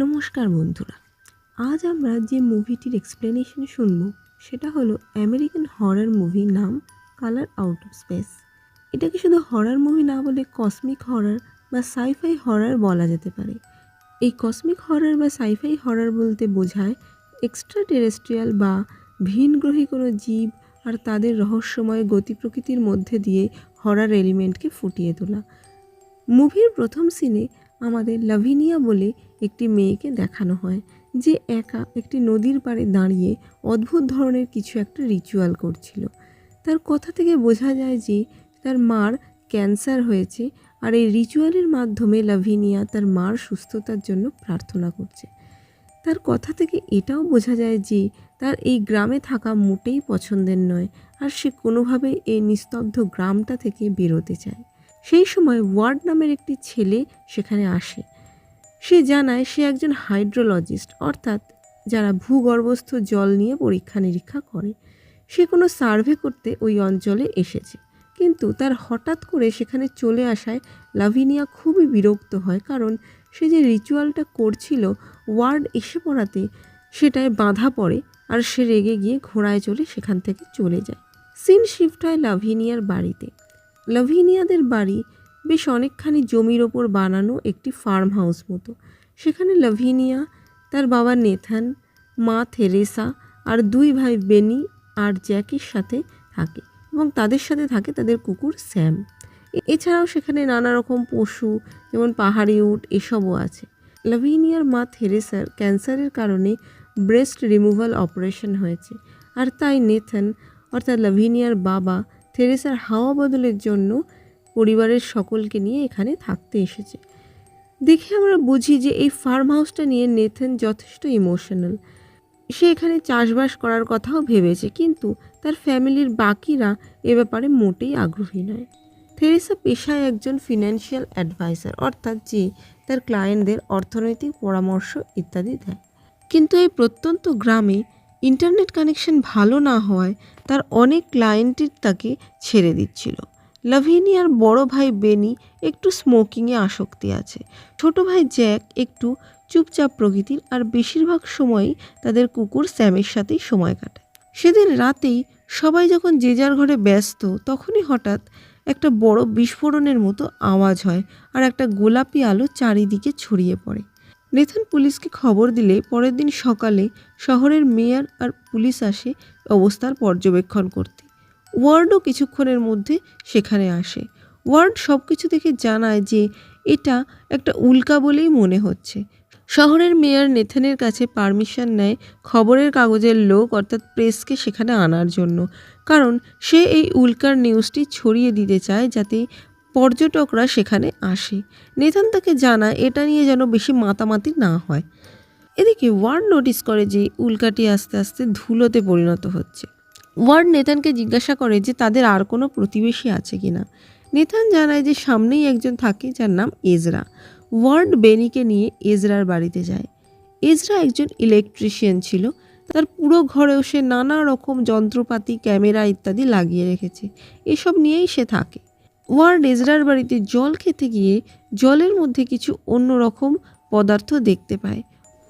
নমস্কার বন্ধুরা, আজ আমরা যে মুভিটির এক্সপ্লেনেশন শুনব, সেটা হলো আমেরিকান হরার মুভি নাম কালার আউট অফ স্পেস এটাকে শুধু হরার মুভি না বলে কসমিক হরার বা সাইফাই হরার বলা যেতে পারে। এই কসমিক হরার বা সাইফাই হরার বলতে বোঝায় এক্সট্রা টেরেস্ট্রিয়াল বা ভিনগ্রহী কোনো জীব আর তাদের রহস্যময় গতি প্রকৃতির মধ্যে দিয়ে হরার এলিমেন্টকে ফুটিয়ে তোলা। মুভির প্রথম সিনে আমাদের লাভিনিয়া বলে একটি মেয়েকে দেখানো হয়, যে একা একটি নদীর পাড়ে দাঁড়িয়ে অদ্ভুত ধরনের কিছু একটা রিচুয়াল করছিল। তার কথা থেকে বোঝা যায় যে তার মার ক্যান্সার হয়েছে আর এই রিচুয়ালের মাধ্যমে লাভিনিয়া তার মার সুস্থতার জন্য প্রার্থনা করছে। তার কথা থেকে এটাও বোঝা যায় যে তার এই গ্রামে থাকা মোটেই পছন্দের নয় আর সে কোনোভাবে এই নিস্তব্ধ গ্রামটা থেকে বেরোতে চায়। সেই সময় ওয়ার্ড নামের একটি ছেলে সেখানে আসে। সে জানায় সে একজন হাইড্রোলজিস্ট, অর্থাৎ যারা ভূগর্ভস্থ জল নিয়ে পরীক্ষা নিরীক্ষা করে। সে কোনো সার্ভে করতে ওই অঞ্চলে এসেছে, কিন্তু তার হঠাৎ করে সেখানে চলে আসায় লাভিনিয়া খুবই বিরক্ত হয়, কারণ সে যে রিচুয়ালটা করছিল ওয়ার্ড এসে পড়াতে সেটায় বাধা পড়ে আর সে রেগে গিয়ে ঘোড়ায় চলে সেখান থেকে চলে যায়। সিন শিফট হয় লাভিনিয়ার বাড়িতে। লাভিনিয়াদের বাড়ি বেশ অনেকখানি জমির ওপর বানানো একটি ফার্ম হাউস মতো। সেখানে লাভিনিয়া, তার বাবা নেথান, মা থেরেসা আর দুই ভাই বেনি আর জ্যাকের সাথে থাকে এবং তাদের সাথে থাকে তাদের কুকুর স্যাম। এছাড়াও সেখানে নানা রকম পশু যেমন পাহাড়ি উট এসবও আছে। লাভিনিয়ার মা থেরেসার ক্যান্সারের কারণে ব্রেস্ট রিমুভাল অপারেশন হয়েছে আর তাই নেথান অর্থাৎ লাভিনিয়ার বাবা থেরেসার হাওয়া বদলের জন্য পরিবারের সকলকে নিয়ে এখানে থাকতে এসেছে। দেখে আমরা বুঝি যে এই ফার্ম হাউসটা নিয়ে নেথেন যথেষ্ট ইমোশনাল। সে এখানে চাষবাস করার কথাও ভেবেছে, কিন্তু তার ফ্যামিলির বাকিরা এ ব্যাপারে মোটেই আগ্রহী নয়। থেরেসা পেশায় একজন ফিনান্সিয়াল অ্যাডভাইজার, অর্থাৎ যে তার ক্লায়েন্টদের অর্থনৈতিক পরামর্শ ইত্যাদি দেয়। কিন্তু এই প্রত্যন্ত গ্রামে ইন্টারনেট কানেকশন ভালো না হওয়ায় তার অনেক ক্লায়েন্টই তাকে ছেড়ে দিচ্ছিল। লাভিনিয়ার বড় ভাই বেনি একটু স্মোকিংয়ে আসক্তি আছে। ছোট ভাই জ্যাক একটু চুপচাপ প্রকৃতির আর বেশিরভাগ সময়ই তাদের কুকুর স্যামের সাথেই সময় কাটায়। সেদিন রাতেই সবাই যখন যে যার ঘরে ব্যস্ত, তখনই হঠাৎ একটা বড় বিস্ফোরণের মতো আওয়াজ হয় আর একটা গোলাপি আলো চারিদিকে ছড়িয়ে পড়ে। নেথান পুলিশকে খবর দিলে পরের দিন সকালে শহরের মেয়র আর পুলিশ আসে অবস্থার পর্যবেক্ষণ করতে। ওয়ার্ডও কিছুক্ষণের মধ্যে সেখানে আসে। ওয়ার্ড সব কিছু দেখে জানায় যে এটা একটা উল্কা বলেই মনে হচ্ছে। শহরের মেয়র নেথানের কাছে পারমিশন নেয় খবরের কাগজের লোক, অর্থাৎ প্রেসকে সেখানে আনার জন্য। কারণ সে এই উল্কার নিউজটি ছড়িয়ে দিতে চায় যাতে পর্যটকরা সেখানে আসে। নেথান তাকে জানায়, এটা নিয়ে যেন বেশি মাতামাতি না হয়। এদিকে ওয়ার্ড নোটিস করে যে উল্কাটি আস্তে আস্তে ধুলোতে পরিণত হচ্ছে। ওয়ার্ড নেতানকে জিজ্ঞাসা করে যে তাদের আর কোনো প্রতিবেশী আছে কিনা নেথান জানায় যে সামনেই একজন থাকে যার নাম এজরা। ওয়ার্ড বেনিকে নিয়ে এজরার বাড়িতে যায়। এজরা একজন ইলেকট্রিশিয়ান ছিল। তার পুরো ঘরেও সে নানা রকম যন্ত্রপাতি, ক্যামেরা ইত্যাদি লাগিয়ে রেখেছে। এসব নিয়েই সে থাকে। ওয়ার্ড এজরার বাড়িতে জল খেতে গিয়ে জলের মধ্যে কিছু অন্যরকম পদার্থ দেখতে পায়।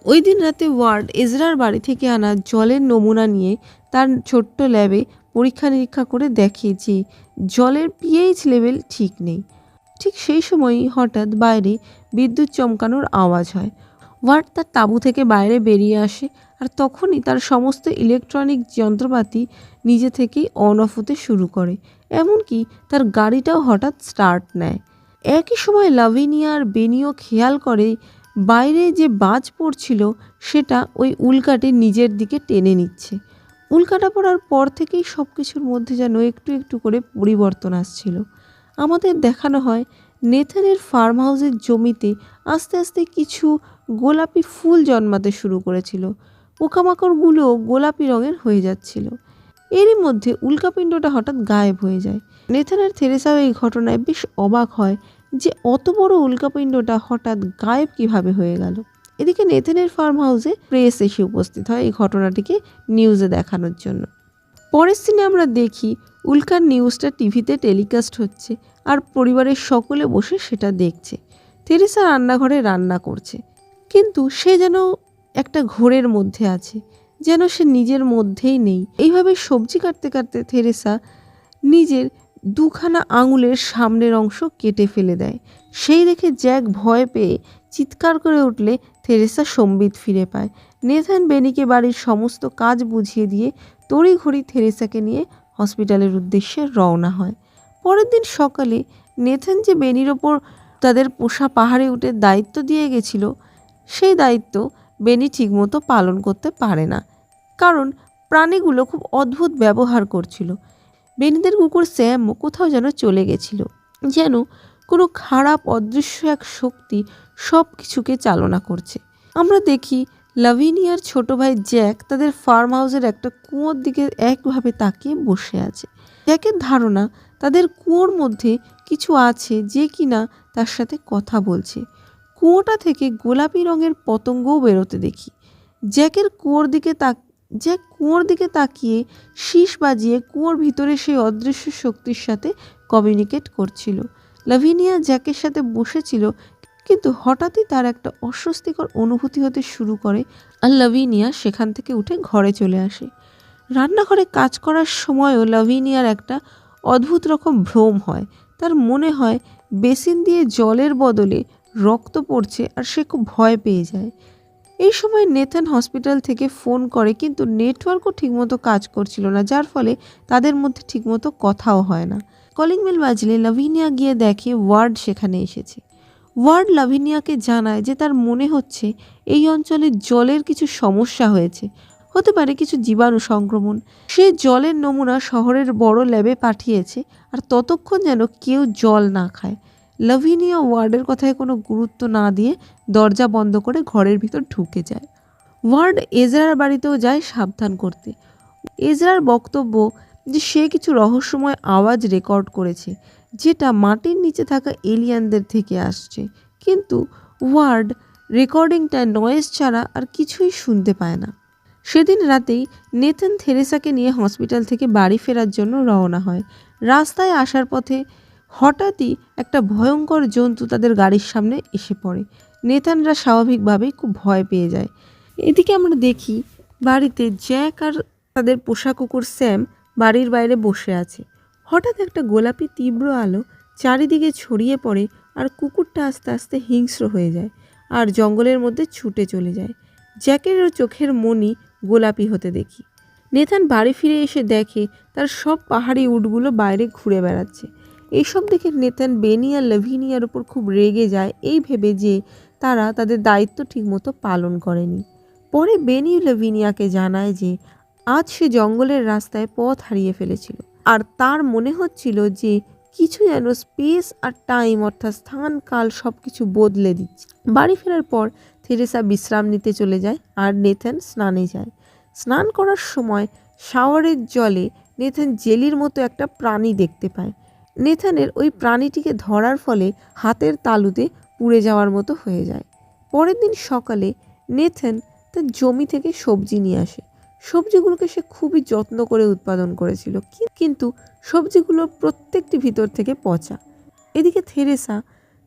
ওই দিন রাতে ওয়ার্ড এজরার বাড়ি থেকে আনা জলের নমুনা নিয়ে তার ছোট্ট ল্যাবে পরীক্ষা নিরীক্ষা করে দেখে যে জলের পিএইচ লেভেল ঠিক নেই। ঠিক সেই সময়ই হঠাৎ বাইরে বিদ্যুৎ চমকানোর আওয়াজ হয়। ওয়ার্ড তার তাঁবু থেকে বাইরে বেরিয়ে আসে আর তখনই তার সমস্ত ইলেকট্রনিক যন্ত্রপাতি নিজে থেকেই অন অফ হতে শুরু করে। এমনকি তার গাড়িটাও হঠাৎ স্টার্ট নেয়। একই সময় লাভিনিয়ার বেনিও খেয়াল করে বাইরে যে বাজ পড়ছিল, সেটা ওই উল্কাটি নিজের দিকে টেনে নিচ্ছে। উল্কাটা পড়ার পর থেকেই সব কিছুর মধ্যে যেন একটু একটু করে পরিবর্তন আসছিল। আমাদের দেখানো হয় নেথানের ফার্ম হাউসের জমিতে আস্তে আস্তে কিছু গোলাপি ফুল জন্মাতে শুরু করেছিল। পোকামাকড়গুলো গোলাপি রঙের হয়ে যাচ্ছিল। এরই মধ্যে উল্কাপিণ্ডটা হঠাৎ গায়েব হয়ে যায়। নেথানের থেরেসাও এই ঘটনায় বেশ অবাক হয় যে অত বড় উল্কাপিণ্ডটা হঠাৎ গায়েব কীভাবে হয়ে গেল। এদিকে নেথেনের ফার্ম হাউসে প্রেস এসে উপস্থিত হয় এই ঘটনাটিকে নিউজে দেখানোর জন্য। পরের সিনে আমরা দেখি উল্কার নিউজটা টিভিতে টেলিকাস্ট হচ্ছে আর পরিবারের সকলে বসে সেটা দেখছে। থেরেসা রান্নাঘরে রান্না করছে। কিন্তু সে যেন একটা ঘোরের মধ্যে আছে। যেন সে নিজের মধ্যেই নেই। এইভাবে সবজি কাটতে কাটতে থেরেসা নিজের দুখানা আঙুলের সামনের অংশ কেটে ফেলে দেয়। সেই দেখে জ্যাক ভয় পেয়ে চিৎকার করে উঠলে থেরেসা সম্বিত ফিরে পায়। নেথান বেনিকে বাড়ির সমস্ত কাজ বুঝিয়ে দিয়ে তড়িঘড়ি থেরেসাকে নিয়ে হসপিটালের উদ্দেশ্যে রওনা হয়। পরের দিন সকালে নেথান যে বেনির ওপর তাদের পোষা পাহাড়ে উঠে দায়িত্ব দিয়ে গেছিল, সেই দায়িত্ব বেনি ঠিকমতো পালন করতে পারে না। কারণ প্রাণীগুলো খুব অদ্ভুত ব্যবহার করছিল। বেনিদের কুকুর স্যামও কোথাও যেন চলে গেছিল, যেন কোনো খারাপ, অদৃশ্য এক শক্তি সব কিছুকে চালনা করছে। আমরা দেখি লাভিনিয়ার ছোট ভাই জ্যাক তাদের ফার্ম হাউসের একটা কুয়োর দিকে একভাবে তাকিয়ে বসে আছে। জ্যাকের ধারণা তাদের কুয়োর মধ্যে কিছু আছে যে কিনা তার সাথে কথা বলছে। কুয়োটা থেকে গোলাপি রঙের পতঙ্গও বেরোতে দেখি। জ্যাকের কুয়োর দিকে তাক জ্যাক কুয়োর দিকে তাকিয়ে শীষ বাজিয়ে কুয়োর ভিতরে সেই অদৃশ্য শক্তির সাথে কমিউনিকেট করছিল। লাভিনিয়া জ্যাকের সাথে বসেছিল, কিন্তু হঠাৎই তার একটা অস্বস্তিকর অনুভূতি হতে শুরু করে আর লাভিনিয়া সেখান থেকে উঠে ঘরে চলে আসে। রান্নাঘরে কাজ করার সময়ও লাভিনিয়ার একটা অদ্ভুত রকম ভ্রম হয়। তার মনে হয় বেসিন দিয়ে জলের বদলে রক্ত পড়ছে আর সে খুব ভয় পেয়ে যায়। এই সময় নেথান হসপিটাল থেকে ফোন করে, কিন্তু নেটওয়ার্কও ঠিকমতো কাজ করছিল না, যার ফলে তাদের মধ্যে ঠিকমতো কথাও হয় না। কলিং বেল বাজলে লাভিনিয়া গিয়ে দেখে ওয়ার্ড সেখানে এসেছে। ওয়ার্ড লাভিনিয়াকে জানায় যে তার মনে হচ্ছে এই অঞ্চলে জলের কিছু সমস্যা হয়েছে। হতে পারে কিছু জীবাণু সংক্রমণ। সে জলের নমুনা শহরের বড় ল্যাবে পাঠিয়েছে, আর ততক্ষণ যেন কেউ জল না খায়। লাভিনিয়া ওয়ার্ডের কথায় কোনো গুরুত্ব না দিয়ে দরজা বন্ধ করে ঘরের ভিতর ঢুকে যায়। ওয়ার্ড এজরার বাড়িতেও যায় সাবধান করতে। এজরার বক্তব্য যে সে কিছু রহস্যময় আওয়াজ রেকর্ড করেছে, যেটা মাটির নিচে থাকা এলিয়ানদের থেকে আসছে। কিন্তু ওয়ার্ড রেকর্ডিংটা নয়েজ ছাড়া আর কিছুই শুনতে পায় না। সেদিন রাতেই নেথন থেরেসাকে নিয়ে হসপিটাল থেকে বাড়ি ফেরার জন্য রওনা হয়। রাস্তায় আসার পথে হঠাৎই একটা ভয়ঙ্কর জন্তু তাদের গাড়ির সামনে এসে পড়ে। নেতানরা স্বাভাবিকভাবেই খুব ভয় পেয়ে যায়। এদিকে আমরা দেখি বাড়িতে জ্যাক আর তাদের পোষা কুকুর স্যাম বাড়ির বাইরে বসে আছে। হঠাৎ একটা গোলাপি তীব্র আলো চারিদিকে ছড়িয়ে পড়ে আর কুকুরটা আস্তে আস্তে হিংস্র হয়ে যায় আর জঙ্গলের মধ্যে ছুটে চলে যায়। জ্যাকেরও চোখের মনি গোলাপি হতে দেখি। নেথান বাড়ি ফিরে এসে দেখে তার সব পাহাড়ি উটগুলো বাইরে ঘুরে বেড়াচ্ছে। এইসব দেখে নেতান বেনি আর লেভিনিয়ার ওপর খুব রেগে যায়। এই ভেবে যে তারা তাদের দায়িত্ব ঠিকমতো পালন করেনি। পরে বেনি লেভিনিয়াকে জানায় যে আজ সে জঙ্গলের রাস্তায় পথ হারিয়ে ফেলেছিল। আর তার মনে হচ্ছিল যে কিছু যেন স্পেস আর টাইম অর্থাৎ স্থান, কাল সব কিছু বদলে দিচ্ছে। বাড়ি ফেরার পর থেরেসা বিশ্রাম নিতে চলে যায় আর নেথান স্নানে যায়। স্নান করার সময় শাওয়ারের জলে নেথান জেলির মতো একটা প্রাণী দেখতে পায়। নেথানের ওই প্রাণীটিকে ধরার ফলে হাতের তালুতে পুড়ে যাওয়ার মতো হয়ে যায়। পরের দিন সকালে নেথান তার জমি থেকে সবজি নিয়ে আসে। সবজিগুলোকে সে খুবই যত্ন করে উৎপাদন করেছিল কিন্তু সবজিগুলোর প্রত্যেকটি ভিতর থেকে পচা। এদিকে থেরেসা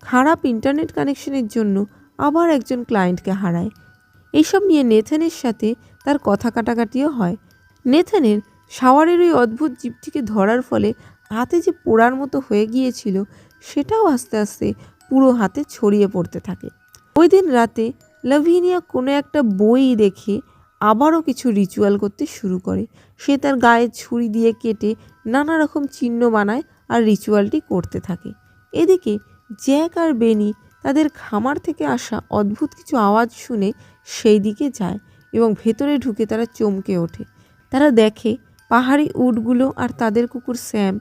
খারাপ ইন্টারনেট কানেকশনের জন্য আবার একজন ক্লায়েন্টকে হারায়। এইসব নিয়ে নেথানের সাথে তার কথা কাটাকাটিও হয়। নেথানের শাওয়ারের ওই অদ্ভুত জীবটিকে ধরার ফলে হাতে যে পোড়ার মতো হয়ে গিয়েছিল, সেটাও আস্তে আস্তে পুরো হাতে ছড়িয়ে পড়তে থাকে। ওই দিন রাতে লাভিনিয়া কোনো একটা বই দেখে আবারও কিছু রিচুয়াল করতে শুরু করে। সে তার গায়ে ছুরি দিয়ে কেটে নানা রকম চিহ্ন বানায় আর রিচুয়ালটি করতে থাকে। এদিকে জ্যাক আর বেনি তাদের খামার থেকে আসা অদ্ভুত কিছু আওয়াজ শুনে সেই দিকে যায় এবং ভেতরে ঢুকে তারা চমকে ওঠে। তারা দেখে পাহাড়ি উটগুলো আর তাদের কুকুর স্যাম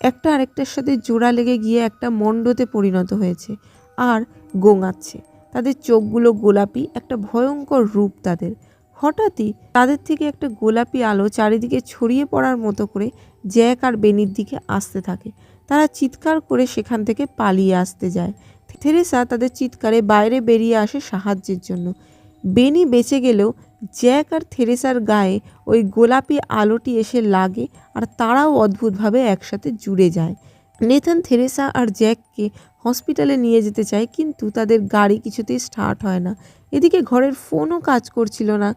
একটা আরেকটার সাথে জোড়া লেগে গিয়ে একটা মণ্ডতে পরিণত হয়েছে আর গোঙাচ্ছে। তাদের চোখগুলো গোলাপি, একটা ভয়ঙ্কর রূপ তাদের। হঠাৎই তাদের থেকে একটা গোলাপি আলো চারিদিকে ছড়িয়ে পড়ার মতো করে জ্যাক আর বেনির দিকে আসতে থাকে। তারা চিৎকার করে সেখান থেকে পালিয়ে আসতে যায়। থেরেসা তাদের চিৎকারে বাইরে বেরিয়ে আসে সাহায্যের জন্য। বেনি বেঁচে গেলেও জ্যাক আর থেরেসার গায়ে ওই গোলাপি আলোটি এসে লাগে আর তারাও অদ্ভুতভাবে একসাথে জুড়ে যায়। নেথান, থেরেসা আর জ্যাককে হসপিটালে নিয়ে যেতে চায়, কিন্তু তাদের গাড়ি কিছুতেই স্টার্ট হয় না। এদিকে ঘরের ফোনও কাজ করছিল না,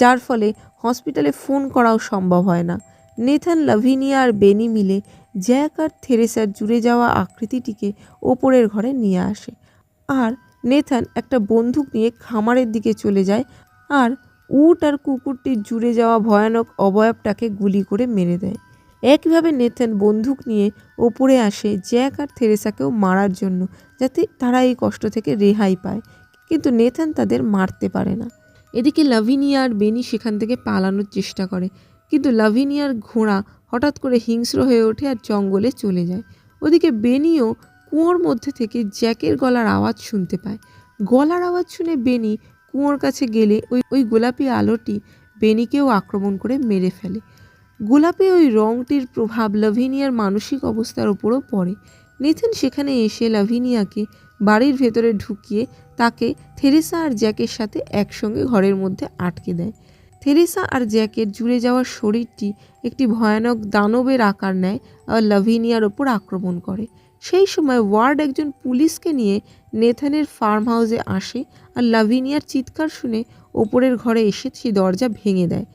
যার ফলে হসপিটালে ফোন করাও সম্ভব হয় না। নেথান, লাভিনিয়া আর বেনি মিলে জ্যাক আর থেরেসার জুড়ে যাওয়া আকৃতিটিকে ওপরের ঘরে নিয়ে আসে। আর নেথান একটা বন্দুক নিয়ে খামারের দিকে চলে যায়, আর উট আর কুকুরটির জুড়ে যাওয়া ভয়ানক অবয়বটাকে গুলি করে মেরে দেয়। একইভাবে নেথান বন্দুক নিয়ে ওপরে আসে জ্যাক আর থেরেসাকেও মারার জন্য, যাতে তারা এই কষ্ট থেকে রেহাই পায়। কিন্তু নেথান তাদের মারতে পারে না। এদিকে লাভিনিয়া আর বেনি সেখান থেকে পালানোর চেষ্টা করে। কিন্তু লাভিনিয়ার ঘোড়া হঠাৎ করে হিংস্র হয়ে ওঠে আর জঙ্গলে চলে যায়। ওদিকে বেনিও কুয়োর মধ্যে থেকে জ্যাকের গলার আওয়াজ শুনতে পায়। গলার আওয়াজ শুনে বেনি কুয়োর কাছে গেলে ওই ওই গোলাপি আলোটি বেনিকেও আক্রমণ করে মেরে ফেলে। গোলাপি ওই রংটির প্রভাব লাভিনিয়ার মানসিক অবস্থার উপরও পড়ে। নেথেন সেখানে এসে লাভিনিয়াকে বাড়ির ভেতরে ঢুকিয়ে তাকে থেরেসা আর জ্যাকের সাথে একসঙ্গে ঘরের মধ্যে আটকে দেয়। থেরেসা আর জ্যাকের জুড়ে যাওয়া শরীরটি একটি ভয়ানক দানবের আকার নেয় আর লাভিনিয়ার ওপর আক্রমণ করে। সেই সময় ওয়ার্ড একজন পুলিশকে নিয়ে নেথানের ফার্ম হাউসে আসে আর লাভিনিয়ার চিৎকার শুনে ওপরের ঘরে এসে সে দরজা ভেঙে দেয়।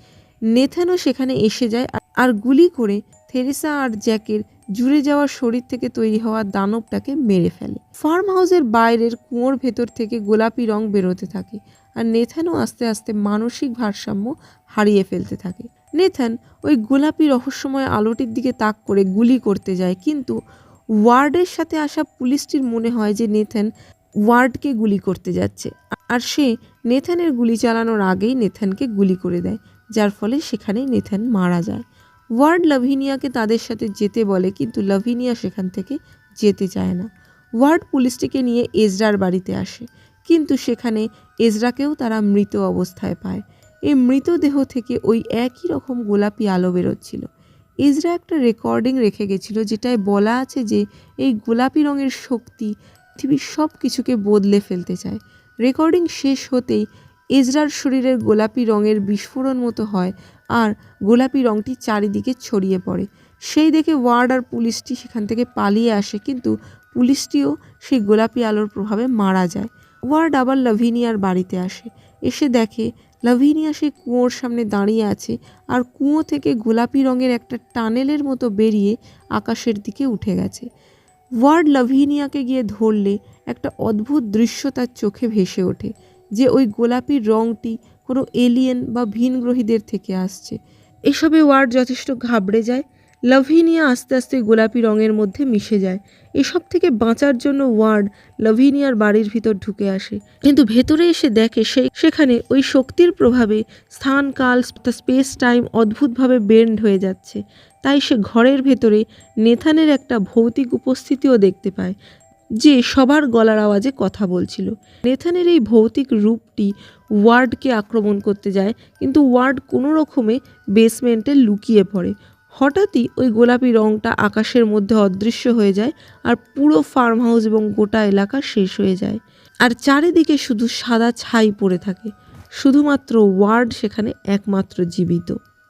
নেথানও সেখানে এসে যায় আর- গুলি করে থেরেসা আর জ্যাকের জুড়ে যাওয়া শরীর থেকে তৈরি হওয়া দানবটাকে মেরে ফেলে। ফার্ম হাউসের বাইরের কুয়োর ভেতর থেকে গোলাপি রং বেরোতে থাকে আর নেথানও আস্তে আস্তে মানসিক ভারসাম্য হারিয়ে ফেলতে থাকে। নেথান ওই গোলাপি রহস্যময় আলোটির দিকে তাক করে গুলি করতে যায়, কিন্তু ওয়ার্ডের সাথে আসা পুলিশটির মনে হয় যে নেথান ওয়ার্ডকে গুলি করতে যাচ্ছে। আর সে নেথানের গুলি চালানোর আগেই নেথানকে গুলি করে দেয়, যার ফলে সেখানেই নেথান মারা যায়। ওয়ার্ড লাভিনিয়াকে তাদের সাথে যেতে বলে, কিন্তু লাভিনিয়া সেখান থেকে যেতে চায় না। ওয়ার্ড পুলিশটিকে নিয়ে এজরার বাড়িতে আসে, কিন্তু সেখানে এজরাকেও তারা মৃত অবস্থায় পায়। এই মৃতদেহ থেকে ওই একই রকম গোলাপি আলো বেরোচ্ছিল। ইজরা একটা রেকর্ডিং রেখে গেছিল যেটায় বলা আছে যে এই গোলাপি রঙের শক্তি পৃথিবীর সব কিছুকে বদলে ফেলতে চায়। রেকর্ডিং শেষ হতেই ইজরার শরীরের গোলাপি রঙের বিস্ফোরণ মতো হয় আর গোলাপি রঙটি চারিদিকে ছড়িয়ে পড়ে। সেই দেখে ওয়ার্ড আর পুলিশটি সেখান থেকে পালিয়ে আসে কিন্তু পুলিশটিও সেই গোলাপি আলোর প্রভাবে মারা যায়। ওয়ার্ড আবার লাভিনিয়ার বাড়িতে আসে। এসে দেখে লাভিনিয়া সেই কুয়োর সামনে দাঁড়িয়ে আছে আর কুয়ো থেকে গোলাপি রঙের একটা টানেলের মতো বেরিয়ে আকাশের দিকে উঠে গেছে। ওয়ার্ড লাভিনিয়াকে গিয়ে ধরলে একটা অদ্ভুত দৃশ্য তার চোখে ভেসে ওঠে, যে ওই গোলাপি রঙটি কোনো এলিয়েন বা ভিনগ্রহীদের থেকে আসছে। এসবে ওয়ার্ড যথেষ্ট ঘাবড়ে যায় লাভিনিয়া আস্তে আস্তে গোলাপি রঙের মধ্যে মিশে যায়। এসব থেকে বাঁচার জন্য ওয়ার্ড লাভিনিয়ার বাড়ির ভিতর ঢুকে আসে। কিন্তু ভেতরে এসে দেখে সেই সেখানে ওই শক্তির প্রভাবে স্থান, কাল স্পেস টাইম অদ্ভুতভাবে বেন্ড হয়ে যাচ্ছে। তাই সে ঘরের ভেতরে নেথানের একটা ভৌতিক উপস্থিতিও দেখতে পায়, যে সবার গলার আওয়াজে কথা বলছিল। নেথানের এই ভৌতিক রূপটি ওয়ার্ডকে আক্রমণ করতে যায়, কিন্তু ওয়ার্ড কোনো রকমে বেসমেন্টে লুকিয়ে পড়ে। হঠাৎই ওই গোলাপি রঙটা আকাশের মধ্যে অদৃশ্য হয়ে যায় আর পুরো ফার্ম হাউস এবং গোটা এলাকা শেষ হয়ে যায়। আর চারিদিকে শুধু সাদা ছাই পড়ে থাকে, শুধুমাত্র ওয়ার্ড সেখানে একমাত্র জীবিত।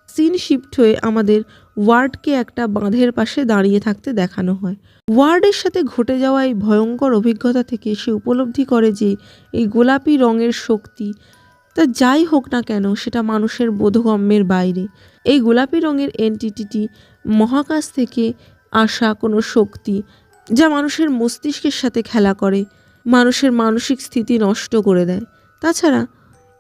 সিন শিফট হয়ে আমাদের ওয়ার্ডকে একটা বাঁধের পাশে দাঁড়িয়ে থাকতে দেখানো হয়। ওয়ার্ডের সাথে ঘটে যাওয়া এই ভয়ঙ্কর অভিজ্ঞতা থেকে সে উপলব্ধি করে যে এই গোলাপি রঙের শক্তি তা যাই হোক না কেন, সেটা মানুষের বোধগম্যের বাইরে। এই গোলাপি রঙের এনটিটিটি মহাকাশ থেকে আসা কোনো শক্তি যা মানুষের মস্তিষ্কের সাথে খেলা করে, মানুষের মানসিক স্থিতি নষ্ট করে দেয়। তাছাড়া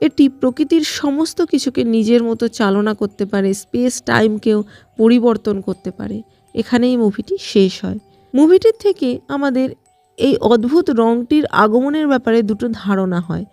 এটি প্রকৃতির সমস্ত কিছুকে নিজের মতো চালনা করতে পারে, স্পেস টাইমকেও পরিবর্তন করতে পারে। এখানেই মুভিটি শেষ হয়। মুভিটির থেকে আমাদের এই অদ্ভুত রঙটির আগমনের ব্যাপারে দুটো ধারণা হয়।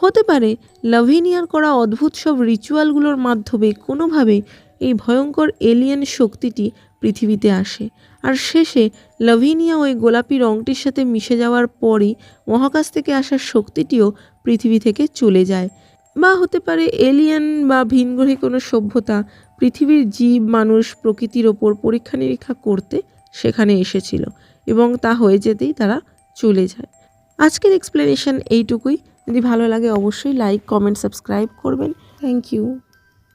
হতে পারে। লাভিনিয়ার করা অদ্ভুত সব রিচুয়ালগুলোর মাধ্যমে কোনোভাবে এই ভয়ঙ্কর এলিয়েন শক্তিটি পৃথিবীতে আসে। আর শেষে লাভিনিয়া ওই গোলাপি রঙটির সাথে মিশে যাওয়ার পরই মহাকাশ থেকে আসার শক্তিটিও পৃথিবী থেকে চলে যায়। বা হতে পারে এলিয়েন বা ভিনগ্রহী কোনো সভ্যতা পৃথিবীর জীব, মানুষ, প্রকৃতির ওপর পরীক্ষা নিরীক্ষা করতে সেখানে এসেছিল এবং তা হয়ে যেতেই তারা চলে যায়। আজকের এক্সপ্লেনেশন এইটুকুই। যদি ভালো লাগে অবশ্যই লাইক কমেন্ট সাবস্ক্রাইব করবেন। Thank you